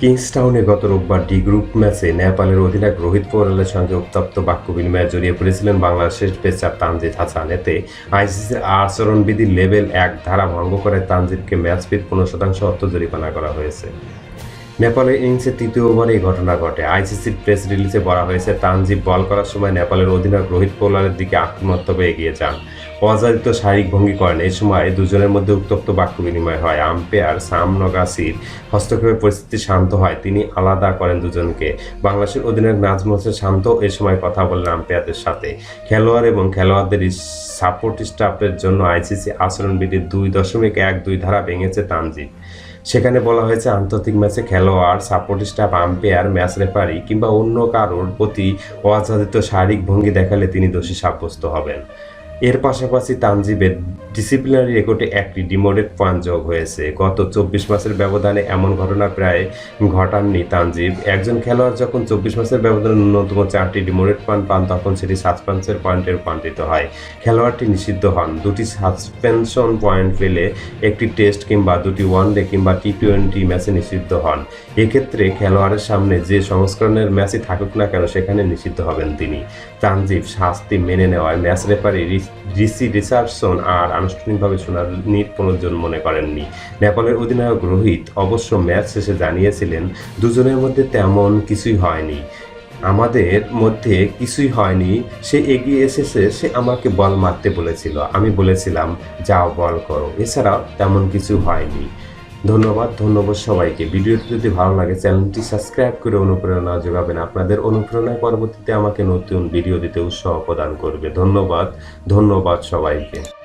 কিংসটাউনে গত রোববার D group ম্যাচে নেপালের অধিনায়ক রোহিত পোরালের সঙ্গে উত্তপ্ত বাক্য বিনিময়ে জড়িয়ে পড়েছিলেন বাংলাদেশের পেসার তানজিদ হাসান। এতে আইসিসির আচরণবিধি লেভেল এক ধারা ভঙ্গ করে তানজিদকে ম্যাচ ফিট পনেরো শতাংশ অর্থ জরিমানা করা হয়েছে। নেপালের ইনিংসের তৃতীয় ওভারে এই ঘটনা ঘটে। আইসিসির প্রেস রিলিজে বলা হয়েছে, তানজিব বল করার সময় নেপালের অধিনায়ক রোহিত পোলারের দিকে আক্রমণাত্মক এগিয়ে যান অযাচিত শারীরিক ভঙ্গি করেন। এই সময় দুজনের মধ্যে উত্তপ্ত বাক্য বিনিময় হয়। আম্পায়ার সাম নগাসির হস্তক্ষেপে পরিস্থিতি শান্ত হয়। তিনি আলাদা করেন দুজনকে। বাংলাদেশের অধিনায়ক নাজমুল হোসেন শান্ত এই সময় কথা বললেন আম্পায়ারদের সাথে। খেলোয়াড় এবং খেলোয়াড়দের সাপোর্ট স্টাফের জন্য আইসিসি আচরণবিধির দুই দশমিক এক দুই ধারা ভেঙেছে তানজিব। সেখানে বলা হয়েছে আন্তর্জাতিক ম্যাচে খেলোয়াড়, support staff, umpire, match referee কিংবা অন্য কারোর প্রতি অযাচিত শারীরিক ভঙ্গি দেখালে তিনি দোষী সাব্যস্ত হবেন। এর পাশাপাশি তানজিবের ডিসিপ্লিনারি রেকর্ডে একটি ডিমোডেড পয়েন্ট যোগ হয়েছে। গত চব্বিশ মাসের ব্যবধানে এমন ঘটনা প্রায় ঘটাননি তানজিব। একজন খেলোয়াড় যখন চব্বিশ মাসের ব্যবধানে ন্যূনতম চারটি ডিমোডেড পয়েন্ট পান, তখন সেটি সাসপেন্সের পয়েন্টে রূপান্তরিত হয়। খেলোয়াড়টি নিষিদ্ধ হন। দুটি সাসপেনশন পয়েন্ট পেলে একটি টেস্ট কিংবা দুটি ওয়ানডে কিংবা টি টোয়েন্টি ম্যাচে নিষিদ্ধ হন। এক্ষেত্রে খেলোয়াড়ের সামনে যে সংস্করণের ম্যাচই থাকুক না কেন, সেখানে নিষিদ্ধ হবেন তিনি। তানজিব শাস্তি মেনে নেওয়ায় ম্যাচ রেফারি রিসি রিচার্ডসন আর আনুষ্ঠানিকভাবে শুনানির পুনর্জন মনে করেননি। নেপালের অধিনায়ক রোহিত অবশ্য ম্যাচ শেষে জানিয়েছিলেন, দুজনের মধ্যে তেমন কিছুই হয়নি। আমাদের মধ্যে কিছুই হয়নি। সে এগিয়ে এসেছে, সে আমাকে বল মারতে বলেছিল। আমি বলেছিলাম, যাও, বল করো। এছাড়া তেমন কিছু হয়নি। ধন্যবাদ ধন্যবাদ সবাইকে। ভিডিওটি যদি ভালো লাগে, চ্যানেলটি সাবস্ক্রাইব করে অনুপ্রেরণা যোগাবেন। আপনাদের অনুপ্রেরণায় পরবর্তীতে আমাকে নতুন ভিডিও দিতে উৎসাহ প্রদান করবে। ধন্যবাদ ধন্যবাদ সবাইকে।